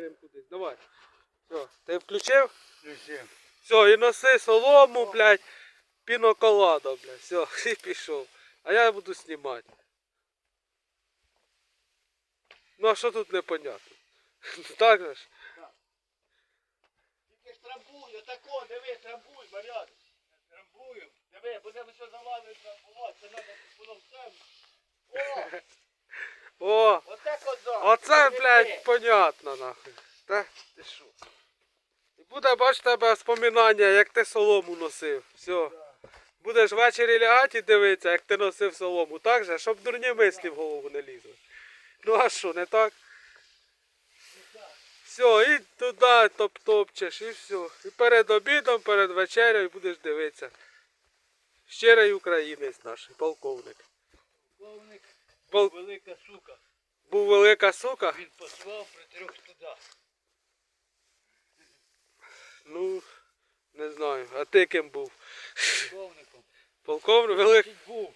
викинемо кудись. Давай. Все, ти включив? Включив. Все, і носи солому, блядь, піноколадо, блядь. Все, і пішов. А я буду знімати. Ну а що тут непонятно? Так же ж? Тільки ж трамбуй, отако, диви, трамбуй, Мар'ян. Трамбую. Диви, будемо що завалити трамбувати, це треба воно все. О, О, оце коза. оце, блядь, понятно, нахуй. Та? Ти що? І буде, бач, тебе споминання, як ти солому носив. Все. Будеш ввечері лягати і дивитися, як ти носив солому. Так же, щоб дурні мислі в голову не лізли. Ну а що, не так? Все, і туди топ-топчеш, і все. І перед обідом, перед вечерею будеш дивитися. Щирий українець наш, полковник. Полковник, Пол... велика сука. Був велика сука. Він послав при трьох туди. Ну, не знаю. А ти ким був? Полковником. Полковник велик. Був.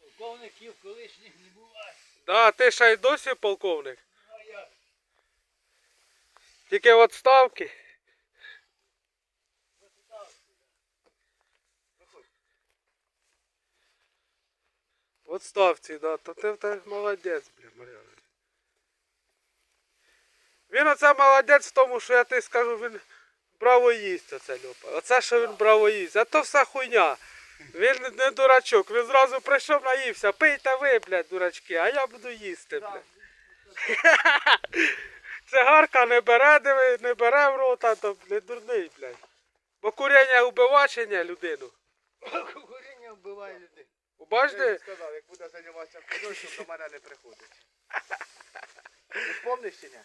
Полковників колишніх не буває. Да, ти ще й досі полковник. Ну, а як? Тільки в відставки. В відставці, да. То ти, ти молодець, бля, Мар'яна. Він оце молодець в тому, що я тобі скажу, він браво їсть оце Льопа. Оце що він браво їсть. А то все хуйня. Він не- дурачок, він зразу прийшов, наївся. Пийте ви, блядь, дурачки, а я буду їсти, блядь. Цигарка не бере, диви, не бере в рота, то не дурний, блядь. Бо курення убивачення людину. Куріння вбиває людей. Бачите? сказав, як буде займатися художником, до мене не приходить. Ти помниш чи ні?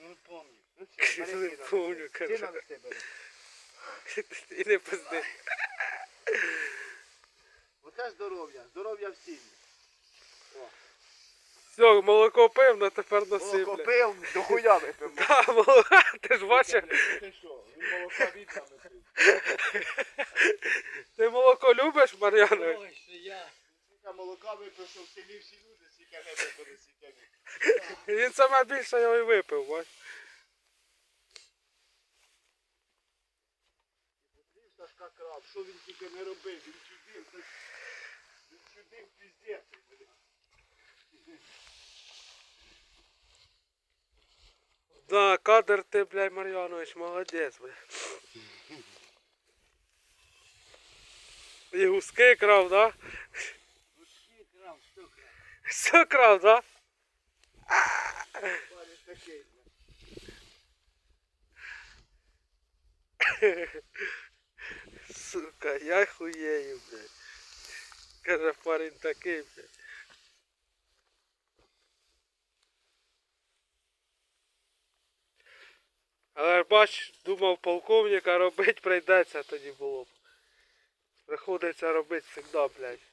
Ну, помню. Ну, все, Не помню, кажу. Ціна на тебе. І не пизди. Оце здоров'я, здоров'я в сім'ї. Все, молоко пив, ну тепер носи, Молоко пив, до хуя випив. Да, молоко, ти ж бачив, Ти що, він молока віддав ти молоко любиш, Мар'янович? Ой, що я. Молока випив, що в селі всі люди, скільки не випили. Він саме більше його і випив, бач. Сашка крав, що він тільки не робив, він чудив, це- він чудив піздець. Да, кадр ти, блядь, Мар'янович, молодець, блядь. І гуски крав, да? Гуски крав, що крав, Все крав, да? Сука, я хуєю, блядь. Каже, парень такий, блядь. Але бач, думав полковника робити прийдеться тоді було б. Приходиться робити завжди, блядь.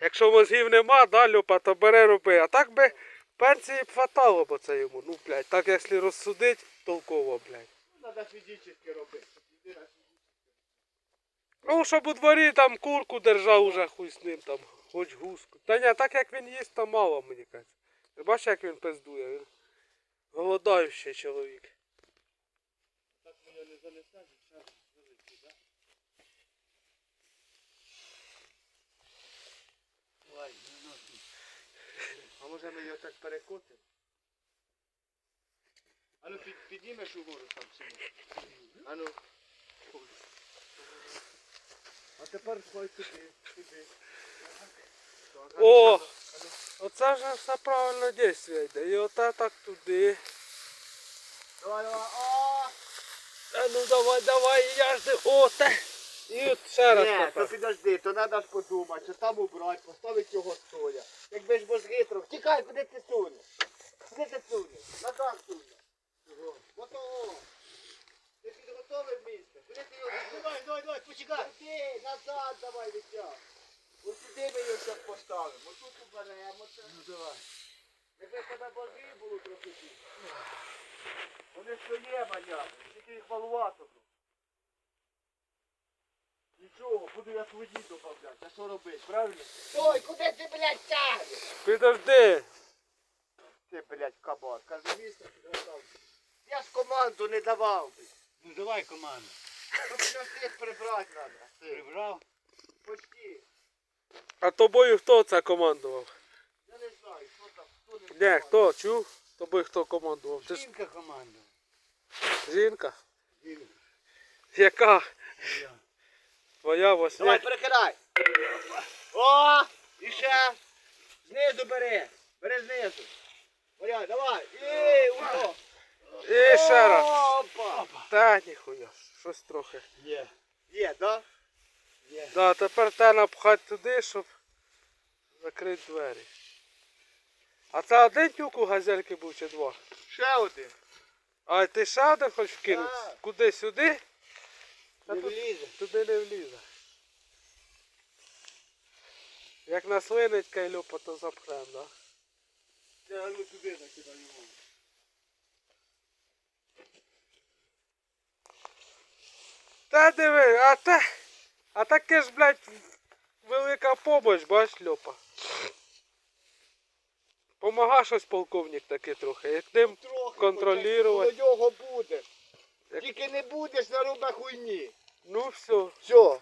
Якщо мозгів нема, да, Люпа, то бери роби. А так би пенсії б хватало б це йому. Ну, блядь, так якщо розсудить, толково, блядь. Ну, треба фізично робити. Ну, щоб у дворі там курку держав уже хуй з ним там, хоч гуску. Та ні, так як він їсть, то мало мені кажеться. Ти бачиш, як він пиздує, він голодаючий чоловік. Так мене не занесе, час великий, так? Не носить. А може ми його так перекотимо? А ну під, піднімеш угору там собі. А ну. А тепер хай сюди, сюди. Так, а ну, О! а ну. Оце вже все правильно дійство йде. І оте так туди. Давай, давай, о! А ну давай, давай, я жди. О, те. І от ще раз Ні, то тепер. підожди, то треба ж подумати, що там убрати, поставити його стоя. Якби ж мозги трохи. Тікай, куди ти сунеш? Куди ти сунеш? Назад сунеш. Ото. Ти підготовив місце. Куди ти його? Давай, давай, давай, почекай. Ти, назад давай, дитя. Ось сюди ми його зараз поставимо. Ось тут уберемо. це. Ну давай. Якби в тебе мозги було трохи більше. Вони своє маняти, тільки їх малувато. було. Нічого, буду я свої добавляти. А що робити, правильно? Ой, куди ти, блядь, тягнеш? Підожди. Ти, блядь, кабан. Кажу, місце підготовся. Я ж команду не давав. блядь. Ну давай команду. Ну, всіх прибрати треба. Прибрав. Почти. А тобою хто це командував? Я не знаю, що там, хто не знає. хто чув? Тобою хто командував? Ти ж Жінка команда. жінка? Жінка. Яка? Я. Твоя Давай, восьня? перекидай. О, і ще. Знизу бери. Бери знизу. Варяй, давай. І, уро. І ще раз. Опа. Та ніхуя. Щось трохи. Є. Є, да? Є. Да, тепер те напхати туди, щоб закрити двері. А це один тюк у газельки був чи два? Ще один. А ти ще один хочеш вкинути? Куди сюди? Та Не тут- влізе. Туди не влізе. Як наслинить кайлюпа, то запхнем, да? Я ну туди закидаю. Та диви, а те, а таке ж, блядь, велика помощь, бач, Льопа. Помага щось полковник таки трохи. Як ним Трохи Контролювати. До нього буде. Тільки не будеш на руба хуйні. Ну все. Все.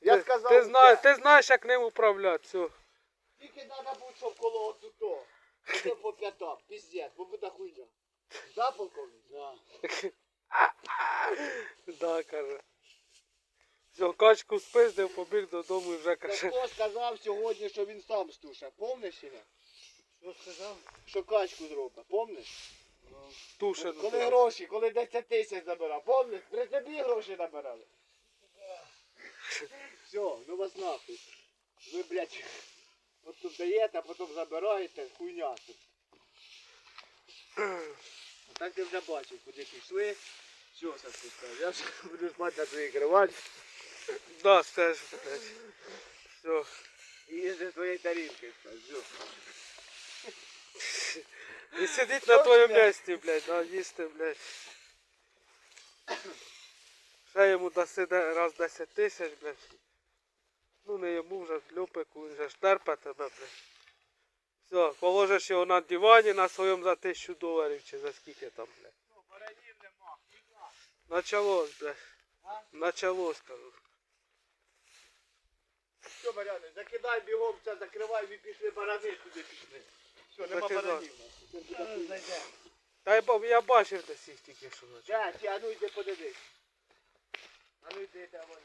Я ти, сказав. ти, знаєш, все. ти знаєш, як ним управляти. Все. Тільки треба бути, щоб коло отуто. Іде по п'ятам, піздець, бо буде хуйня. Да, полковник? Да. Да, каже. Все, качку спиздив, побіг додому і вже каже. хто сказав сьогодні, що він сам стуше? Помниш чи не? Що сказав? Що качку зробить, помниш? Ну, Коли гроші, коли 10 тисяч забирав, помниш? При тобі гроші набирали. Все, ну вас нахуй. Ви, блядь, от тут даєте, а потім забираєте, хуйня тут. А так ти вже бачив, куди пішли. Все, Сашко сказав, я вже буду спати на твоїй кроваті Да, скажеш, блядь. Все. і їздити твоєї тарілки. Все. І сидіть на твоєму місці, блядь, да, їсти, блядь. Ще йому даси раз 10 тисяч, блядь. Ну не йому вже Люпику, він же ж терпе тебе, блядь. Все, положиш його на дивані на своєму за тисячу доларів чи за скільки там, блядь. Началось, блядь. А? Началось, кажу. Все, Маряне, закидай бігом це, закривай, ви пішли барани туди пішли. Все, нема баранів. Та я, ба- я бачив десь їх тільки що. наче. Де, а ну йди подивись. А ну йди, де вони.